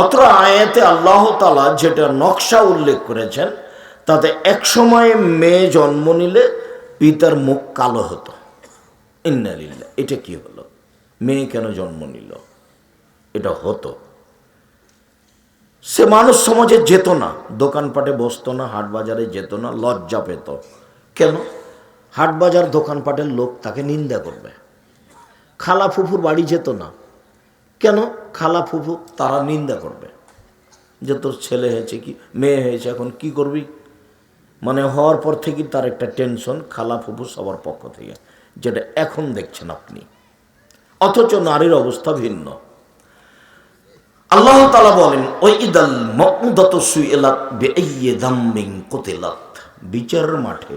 অত্র আয়াতে আল্লাহ তালা যেটা নকশা উল্লেখ করেছেন, তাতে এক সময়ে মেয়ে জন্ম নিলে পিতার মুখ কালো হতো। ইন্নালিল্লা এটা কি হলো? মেয়ে কেন জন্ম নিল? এটা হতো। সে মানুষ সমাজে যেত না, দোকানপাটে বসতো না, হাট বাজারে যেত না, লজ্জা পেত। কেন? হাট বাজার দোকানপাটের লোক তাকে নিন্দা করবে। খালা ফুফুর বাড়ি যেত না কেন? খালা ফুফু, তারা নিন্দা করবে। যে তোর ছেলে হয়েছে কি, মেয়ে হয়েছে, এখন কি করবি? মানে হওয়ার পর থেকে তার একটা টেনশন খালা ফুফু সবার পক্ষ থেকে, যেটা এখন দেখছেন আপনি। অথচ নারীর অবস্থা ভিন্ন। আল্লাহ তালা বলেন, ওই ইদাল মকমুদত বিচারের মাঠে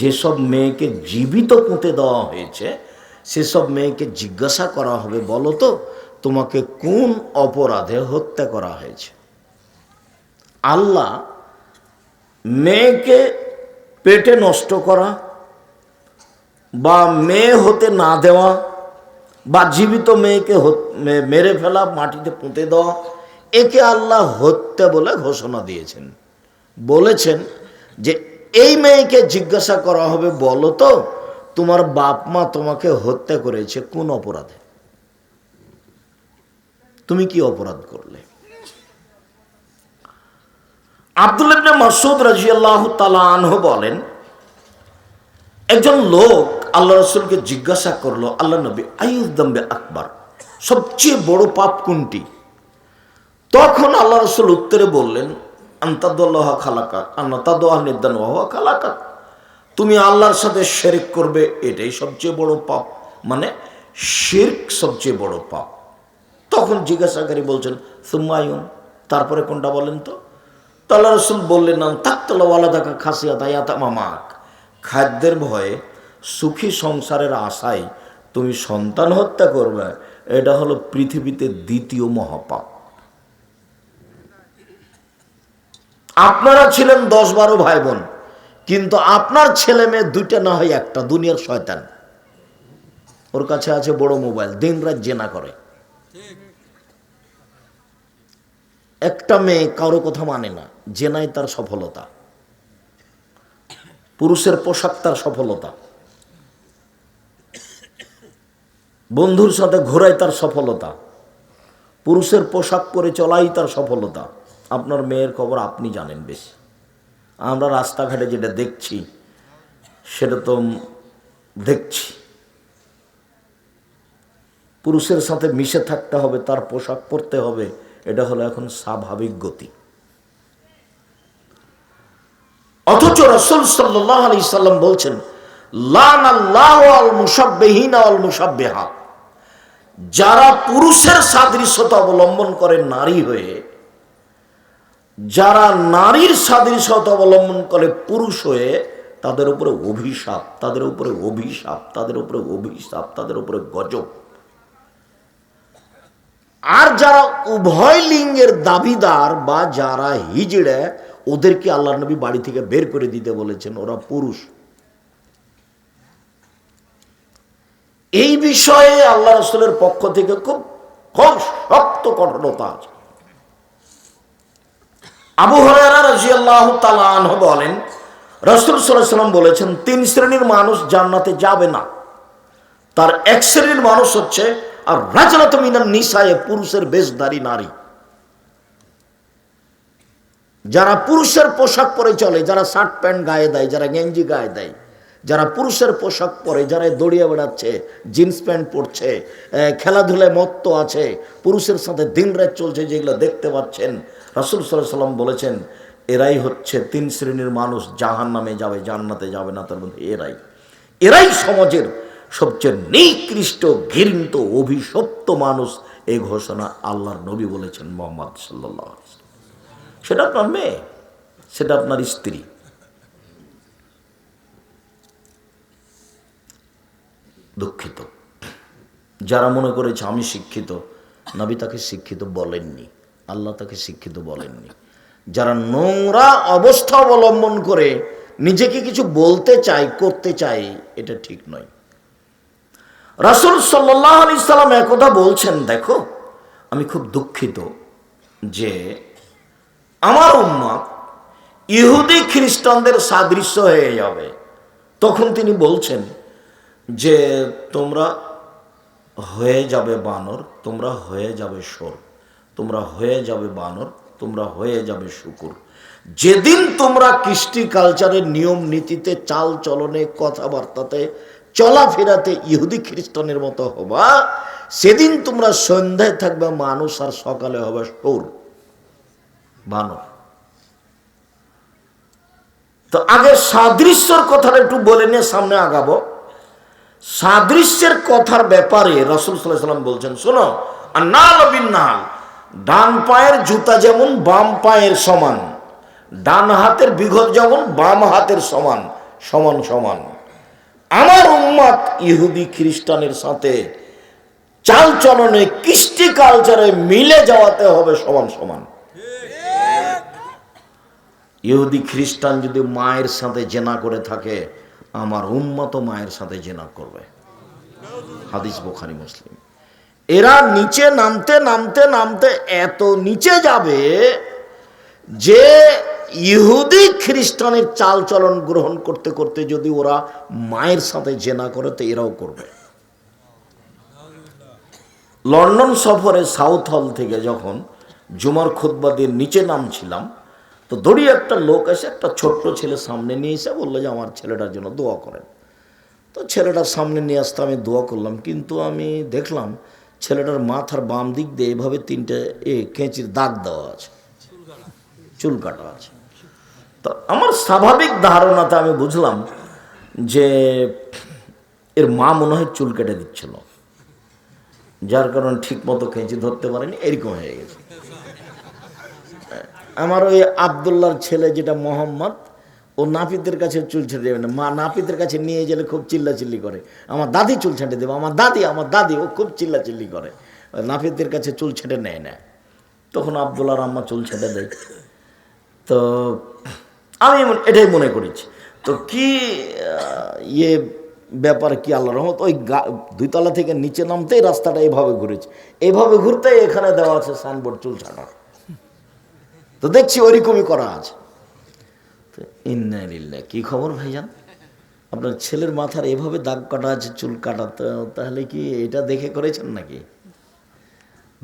যেসব মেয়েকে জীবিত পুঁতে দেওয়া হয়েছে, সেসব মেয়েকে জিজ্ঞাসা করা হবে, বলো তো তোমাকে কোন অপরাধে হত্যা করা হয়েছে? আল্লাহ মেয়েকে পেটে নষ্ট করা বা মেয়ে হতে না দেওয়া বা জীবিত মেয়েকে মেরে ফেলা, মাটিতে পুঁতে দেওয়া, একে আল্লাহ হত্যা বলে ঘোষণা দিয়েছেন। বলেছেন যে এই মেয়েকে জিজ্ঞাসা করা হবে, বলো তো তোমার বাপ মা তোমাকে হত্যা করেছে কোন অপরাধে? তুমি কি অপরাধ করলে? আব্দুল ইবনে মাসুদ রাজিয়াল্লাহ তালা আনহু বলেন, একজন লোক আল্লাহ রসুলকে জিজ্ঞাসা করল, আল্লাহ নবী আয়ুদ্দম্বে আকবর, সবচেয়ে বড় পাপ কোনটি? তখন আল্লাহ রসুল উত্তরে বললেন, আন্তাদুল্লাহ খালাকা আন্নাতাদুল্লাহ নিদান খালাকা তুমি আল্লাহর সাথে শেরিক করবে, এটাই সবচেয়ে বড় পাপ মানে শির্ক সবচেয়ে বড় পাপ। তখন জিজ্ঞাসাকারী বলছেন সুমায়ুন তারপরে কোনটা বলেন তো? তাল্লা রসুল বললেন না তাকতলাওয়ালা দেখা খাসিয়া তাইয়াতা মামাক খাদ্যের ভয়ে সুখী সংসারের আশায় তুমি সন্তান হত্যা করবে, এটা হলো পৃথিবীতে দ্বিতীয় মহাপাপ। আপনারা ছিলেন দশ বারো ভাই বোন কিন্তু আপনার ছেলে মেয়ে দুইটা না হয় একটা, দুনিয়ার শয়তান। ওর কাছে আছে বড় মোবাইল দিন রাত জেনা করে। একটা মেয়ে কারও কথা মানে না, জেনাই তার সফলতা। পুরুষের পোশাক তার সফলতা। বন্ধুর সাথে ঘোরাই তার সফলতা। পুরুষের পোশাক পরে চলাই তার সফলতা। আপনার মেয়ের খবর আপনি জানেন বেশি। আমরা রাস্তাঘাটে যেটা দেখছি, সেটা তো দেখছি। পুরুষের সাথে মিশে থাকতে হবে, তার পোশাক পরতে হবে, এটা হলো এখন স্বাভাবিক গতি। অথচ রসুল সাল্লাহ আলি সাল্লাম বলছেন লান আল্লাহ আল মুসাব্বেহীন আল মুসাব্বেহা যারা পুরুষের সাদৃশ্যতা অবলম্বন করে নারী হয়ে, যারা নারীর সাদৃশ্যতা অবলম্বন করে পুরুষ হয়ে, তাদের উপরে অভিশাপ, তাদের উপরে অভিশাপ, তাদের উপরে অভিশাপ, তাদের উপরে গজব। আর যারা উভয় লিঙ্গের দাবিদার বা যারা হিজড়ে, ওদেরকে আল্লাহ নবী বাড়ি থেকে বের করে দিতে বলেছেন, ওরা পুরুষ। এই বিষয়ে আল্লাহ রসুলের পক্ষ থেকে খুব খুব শক্ত কঠোরতা আছে। আবু হরারা রাজিয়াল্লাহ তালাহ বলেন, রসুল সাল্লাম বলেছেন, তিন শ্রেণির মানুষ জান্নাতে যাবে না। তার এক শ্রেণির মানুষ হচ্ছে আর রাজনাত মিনার নিশায় পুরুষের বেশধারী নারী। যারা পুরুষের পোশাক পরে চলে, যারা শার্ট প্যান্ট গায়ে দেয়, যারা গেঞ্জি গায়ে দেয়, যারা পুরুষের পোশাক পরে, যারা দড়িয়ে বেড়াচ্ছে, জিন্স প্যান্ট পরছে খেলাধুলায় মত্ত আছে, পুরুষের সাথে দিন রাত চলছে যেগুলো দেখতে পাচ্ছেন, রাসুল সাল্লাহ সাল্লাম বলেছেন, এরাই হচ্ছে তিন শ্রেণির মানুষ জাহান নামে যাবে, জান্নাতে যাবে না তার মধ্যে এরাই। এরাই সমাজের সবচেয়ে নিকৃষ্ট, ঘৃণিত, অভিশপ্ত মানুষ এই ঘোষণা আল্লাহর নবী বলেছেন মোহাম্মদ সাল্লাহ সেটা আপনার মেয়ে, সেটা আপনার স্ত্রী। দুঃখিত। যারা মনে করেছে আমি শিক্ষিত, নবী তাকে শিক্ষিত বলেননি, আল্লাহ তাকে শিক্ষিত বলেননি। যারা নোংরা অবস্থা অবলম্বন করে নিজেকে কিছু বলতে চাই করতে চায়, এটা ঠিক নয়। রাসুল সাল্লাহ আলি সাল্লাম একথা বলছেন, দেখো, আমি খুব দুঃখিত যে আমার উম্মত ইহুদি খ্রিস্টানদের সাদৃশ্য হয়ে যাবে। তখন তিনি বলছেন যে, তোমরা হয়ে যাবে বানর, তোমরা হয়ে যাবে সোর তোমরা হয়ে যাবে বানর, তোমরা হয়ে যাবে শুকুর। যেদিন তোমরা কৃষ্টি কালচারের নিয়ম নীতিতে চাল চলনে কথাবার্তাতে চলাফেরাতে ইহুদি খ্রিস্টানের মতো হবা, সেদিন তোমরা সন্ধ্যায় থাকবে মানুষ আর সকালে হবে সোর, বানর। তো আগে সাদৃশ্যর কথাটা একটু বলে নিয়ে সামনে আগাবো। সাদৃশ্যের কথার ব্যাপারে রসুল সাল্লাহ সাল্লাম বলছেন, শোনো আর নাল বিন্নাল, ডান পায়ের জুতা যেমন বাম পায়ের সমান, ডান হাতের বিঘত যেমন বাম হাতের সমান সমান সমান। আমার উম্মাদ ইহুদি খ্রিস্টানের সাথে চাল চলনে, কৃষ্টি কালচারে মিলে যাওয়াতে হবে সমান সমান। ইহুদি খ্রিস্টান যদি মায়ের সাথে জেনা করে থাকে, আমার উম্মত মায়ের সাথে জেনা করবে। হাদিস বোখারি, মুসলিম। এরা নিচে নামতে নামতে নামতে এত নিচে যাবে যে ইহুদি খ্রিস্টানের চাল চলন গ্রহণ করতে করতে যদি ওরা মায়ের সাথে জেনা করে, তো এরাও করবে। লন্ডন সফরে সাউথ হল থেকে যখন জুমার খুদ্া দিয়ে নিচে নামছিলাম, তো দড়িয়ে একটা লোক এসে একটা ছোট্ট ছেলে সামনে নিয়ে এসে বলল যে, আমার ছেলেটার জন্য দোয়া করেন। তো ছেলেটার সামনে নিয়ে আসতে আমি দোয়া করলাম, কিন্তু আমি দেখলাম ছেলেটার মাথার বাম দিক দিয়ে এভাবে তিনটে এ কেঁচির দাগ দেওয়া আছে, চুল কাটা আছে। তো আমার স্বাভাবিক ধারণাতে আমি বুঝলাম যে এর মা মনে হয় চুল কেটে দিচ্ছিল। যার কারণ ঠিক মতো কেঁচি ধরতে পারেনি, এরকম হয়ে গেছে। আমার ওই আবদুল্লার ছেলে যেটা মোহাম্মদ, ও নাপিতের কাছে চুল ছেড়ে দেবে না। মা নাপিতের কাছে নিয়ে গেলে খুব চিল্লাচিল্লি করে। আমার দাদি চুল ছেঁটে দেবে, আমার দাদি আমার দাদি, ও খুব চিল্লাচিল্লি করে। নাপিতের কাছে চুল ছেঁটে নেয় না। তখন আবদুল্লার আম্মা চুল ছেঁটে দেয়। তো আমি এটাই মনে করেছি। তো কি ইয়ে ব্যাপার, কি আল্লাহ রহমত? ওই গা- দুইতলা থেকে নিচে নামতেই রাস্তাটা এইভাবে ঘুরেছে। এইভাবে ঘুরতে এখানে দেওয়া আছে সাইনবোর্ড চুল ছাটা তো দেখছি ওরকমই করা আছে। তো ইন্নালিল্লাহ কি খবর ভাইজান? আপনার ছেলের মাথার এভাবে দাগ কাটা আছে, চুল কাটা তাহলে কি এটা দেখে করেছেন নাকি?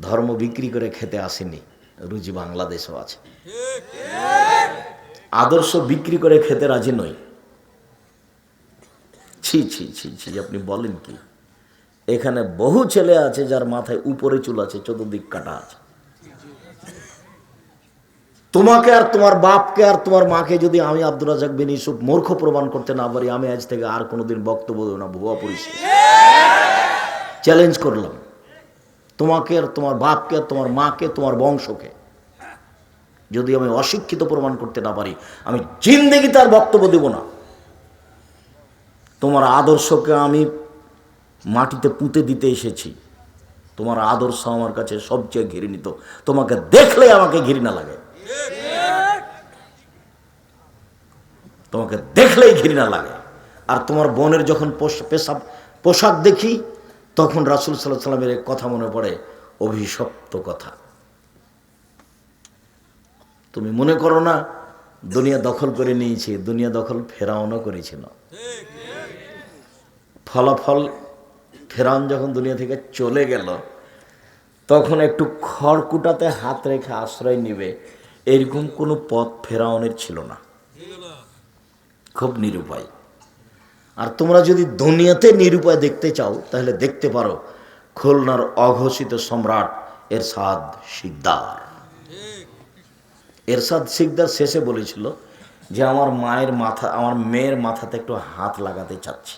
ধর্ম বিক্রি করে খেতে আসেনি, রুজি বাংলাদেশও আছে। আদর্শ বিক্রি করে খেতে রাজি নই। ছি ছি ছি ছি, আপনি বলেন কি? এখানে বহু ছেলে আছে যার মাথায় উপরে চুল আছে, চতুর্দিক কাটা আছে। তোমাকে আর তোমার বাপকে আর তোমার মাকে যদি আমি আব্দুল রাজাক বিন ইউসুফ মূর্খ প্রমাণ করতে না পারি, আমি আজ থেকে আর কোনোদিন বক্তব্য দেবো না, ভুয়া পরিচয়। চ্যালেঞ্জ করলাম। তোমাকে আর তোমার বাপকে তোমার মাকে, তোমার বংশকে যদি আমি অশিক্ষিত প্রমাণ করতে না পারি, আমি জিন্দেগি তার বক্তব্য দেব না। তোমার আদর্শকে আমি মাটিতে পুঁতে দিতে এসেছি। তোমার আদর্শ আমার কাছে সবচেয়ে ঘৃণিত। তোমাকে দেখলে আমাকে ঘৃণা লাগে। তোমাকে দেখলেই ঘৃণা লাগে। আর তোমার বোনের যখন পোশ- পেশাব পোশাক দেখি, তখন রাসুল সাল্লাহ সাল্লামের কথা মনে পড়ে, অভিশপ্ত কথা। তুমি মনে করো না, দুনিয়া দখল করে নিয়েছে, দুনিয়া দখল ফেরাউনও করেছিল। ফলাফল ফেরাউন যখন দুনিয়া থেকে চলে গেল, তখন একটু খড়কুটাতে হাত রেখে আশ্রয় নেবে, এরকম কোনো পথ ফেরাউনের ছিল না। খুব নিরুপায়। আর তোমরা যদি দুনিয়াতে নিরুপায় দেখতে চাও, তাহলে দেখতে পারো, খুলনার অঘোষিত সম্রাট এরশাদ শিকদার। এরশাদ শিকদার শেষে বলেছিল যে আমার মায়ের মাথা, আমার মেয়ের মাথাতে একটু হাত লাগাতে চাচ্ছি।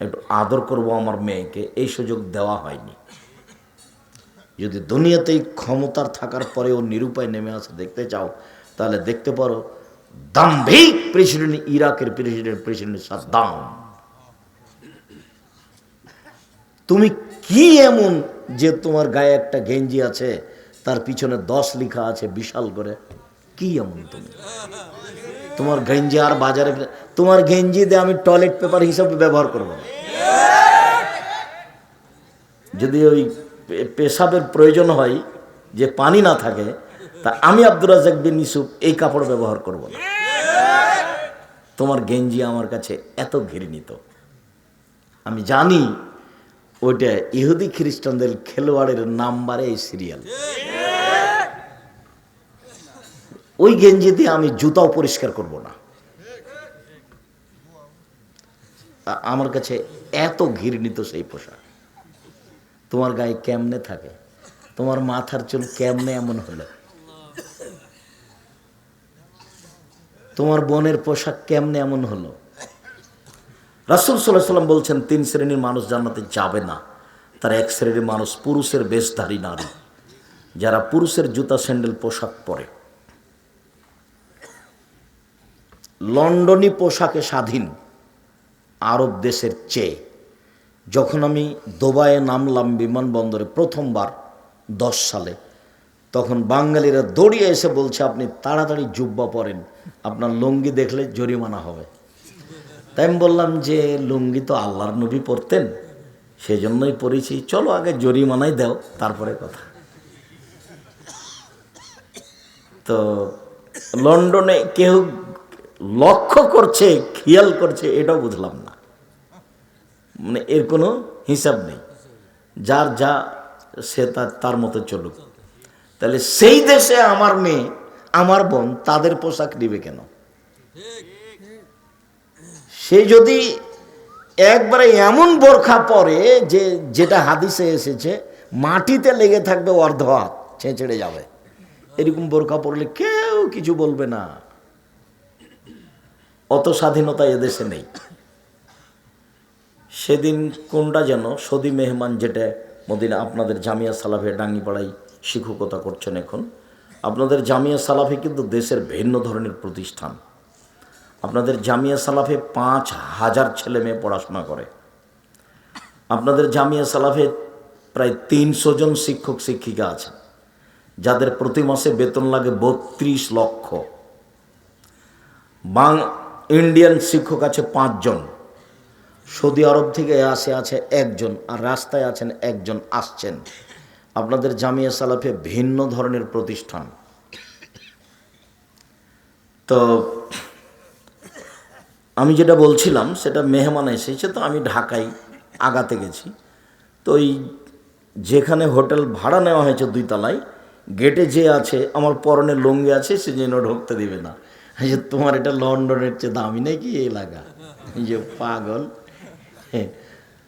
একটু আদর করব আমার মেয়েকে, এই সুযোগ দেওয়া হয়নি। যদি দুনিয়াতেই ক্ষমতার থাকার পরেও নিরুপায় নেমে আসে, দেখতে চাও, তাহলে দেখতে পারো, দাম্ভিক প্রেসিডেন্ট, ইরাকের প্রেসিডেন্ট প্রেসিডেন্ট সাদ্দাম। তুমি কি এমন যে তোমার গায়ে একটা গেঞ্জি আছে তার পিছনে দশ লেখা আছে বিশাল করে। কি এমন তুমি? তোমার গেঞ্জি আর বাজারে তোমার গেঞ্জি দিয়ে আমি টয়লেট পেপার হিসাবে ব্যবহার করব না। যদি ওই পেশাবের প্রয়োজন হয়, যে পানি না থাকে, তা আমি আব্দুর রাজাক বিন ইসুফ এই কাপড় ব্যবহার করব না। তোমার গেঞ্জি আমার কাছে এত ঘৃণিত। আমি জানি ওইটা ইহুদি খ্রিস্টানদের খেলোয়াড়ের নাম্বারে এই সিরিয়াল ওই গেঞ্জি দিয়ে আমি জুতাও পরিষ্কার করব না। আমার কাছে এত ঘৃণিত সেই পোশাক। তোমার গায়ে কেমনে থাকে? তোমার মাথার চুল কেমনে এমন হলো? তোমার বোনের পোশাক কেমনে এমন হলো? রাসুল সাল্লাহ সাল্লাম বলছেন, তিন শ্রেণির মানুষ জান্নাতে যাবে না। তার এক শ্রেণির মানুষ পুরুষের বেশধারী নারী। যারা পুরুষের জুতা, স্যান্ডেল, পোশাক পরে। লন্ডনী পোশাকে স্বাধীন আরব দেশের চেয়ে যখন আমি দুবাইয়ে নামলাম বিমানবন্দরে প্রথমবার দশ সালে, তখন বাঙালিরা দৌড়িয়ে এসে বলছে, আপনি তাড়াতাড়ি জুব্বা পরেন, আপনার লুঙ্গি দেখলে জরিমানা হবে। তাই আমি বললাম যে, লুঙ্গি তো আল্লাহর নবী পরতেন সেই জন্যই পড়েছি চলো আগে জরিমানাই দাও, তারপরে কথা। তো লন্ডনে কেউ লক্ষ্য করছে, খেয়াল করছে, এটাও বুঝলাম না। মানে এর কোনো হিসাব নেই। যার যা, সে তার মতো চলুক। তাহলে সেই দেশে আমার মেয়ে, আমার বোন, তাদের পোশাক নিবে কেন? সে যদি একবারে এমন বোরখা পরে, যে, যেটা হাদিসে এসেছে, মাটিতে লেগে থাকবে অর্ধ হাত, ছেঁচড়ে যাবে। এরকম বোরখা পরলে কেউ কিছু বলবে না। অত স্বাধীনতা এদেশে নেই। সেদিন কোনটা যেন সদি মেহমান যেটা মদিনা আপনাদের জামিয়া সালাফে ডাঙ্গিপাড়ায় শিক্ষকতা করছেন এখন, আপনাদের জামিয়া সালাফে কিন্তু দেশের ভিন্ন ধরনের প্রতিষ্ঠান। আপনাদের জামিয়া সালাফে পাঁচ হাজার ছেলে মেয়ে পড়াশোনা করে। আপনাদের জামিয়া সালাফে প্রায় তিনশো জন শিক্ষক শিক্ষিকা আছে যাদের প্রতি মাসে বেতন লাগে বত্রিশ লক্ষ। বাং ইন্ডিয়ান শিক্ষক আছে পাঁচজন। সৌদি আরব থেকে আসে আছে একজন আর রাস্তায় আছেন একজন আসছেন। আপনাদের জামিয়া সালাফে ভিন্ন ধরনের প্রতিষ্ঠান। তো আমি যেটা বলছিলাম, সেটা মেহমান এসেছে, তো আমি ঢাকায় আগাতে গেছি। তো ওই যেখানে হোটেল ভাড়া নেওয়া হয়েছে দুই তলায়, গেটে যে আছে, আমার পরনে লুঙ্গি আছে, সে যেন ঢুকতে দিবে না। যে তোমার এটা লন্ডনের চেয়ে দামি নাকি এলাকা? যে পাগল।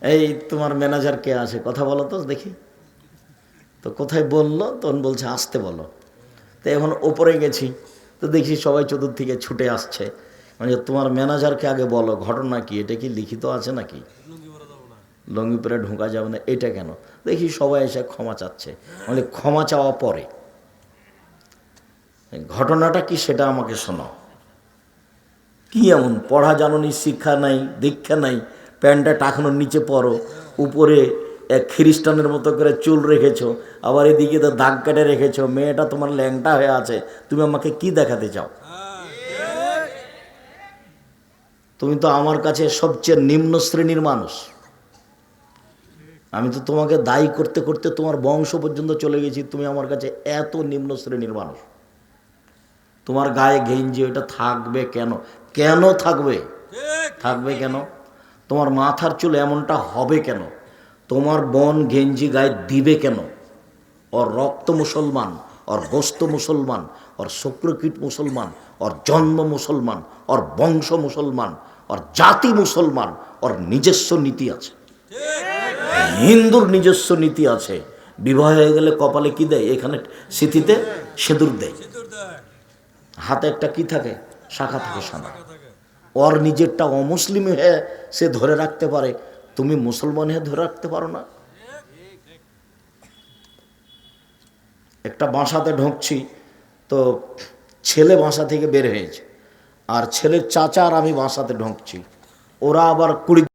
এই তোমার ম্যানেজার কে আছে? কথা বলো তো দেখি। তো কোথায় বলল? তখন বলছে, আসতে বলো। তো এখন ওপরে গেছি। তো দেখি সবাই চতুর্দিকে ছুটে আসছে। মানে তোমার ম্যানেজারকে আগে বলো, ঘটনা কি? এটা কি লিখিত আছে নাকি? লঙ্গি পরে ঢোকা যাবে না। এটা কেন? দেখি সবাই এসে ক্ষমা চাচ্ছে। মানে ক্ষমা চাওয়া পরে। ঘটনাটা কি সেটা আমাকে শোনাও। কি এমন? পড়া জাননি, শিক্ষা নাই, দীক্ষা নাই, প্যান্টটা টাকানোর নিচে পরো, উপরে এক খ্রিস্টানের মতো করে চুল রেখেছো, আবার এদিকে তো দাগ কেটে রেখেছো, মেয়েটা তোমার ল্যাংটা হয়ে আছে, তুমি আমাকে কি দেখাতে চাও? তুমি তো আমার কাছে সবচেয়ে নিম্ন শ্রেণির মানুষ। আমি তো তোমাকে দায়ী করতে করতে তোমার বংশ পর্যন্ত চলে গেছি, তুমি আমার কাছে এত নিম্ন শ্রেণির মানুষ। তোমার গায়ে গেঞ্জি, ওইটা থাকবে কেন? কেন থাকবে? থাকবে কেন? তোমার মাথার চুল এমনটা হবে কেন? তোমার বন গেঞ্জি গায়ে দিবে কেন? ওর রক্ত মুসলমান ওর গোস্ত মুসলমান ওর শুক্রকীট মুসলমান ওর জন্ম মুসলমান ওর বংশ মুসলমান ওর জাতি মুসলমান ওর নিজস্ব নীতি আছে। হিন্দুর নিজস্ব নীতি আছে। বিবাহ হয়ে গেলে কপালে কি দেয়? এখানে স্মৃতিতে সেদুর দেয়। হাতে একটা কি থাকে? শাখা থাকে সাদা ওর নিজেরটা অমুসলিম হয়ে সে ধরে রাখতে পারে। তুমি মুসলমান হয়ে ধরে রাখতে পারো না। একটা বাসাতে ঢুকছি, তো ছেলে বাসা থেকে বের হয়েছে। আর ছেলের চাচা আর আমি বাসাতে ঢুকছি। ওরা আবার কুড়ি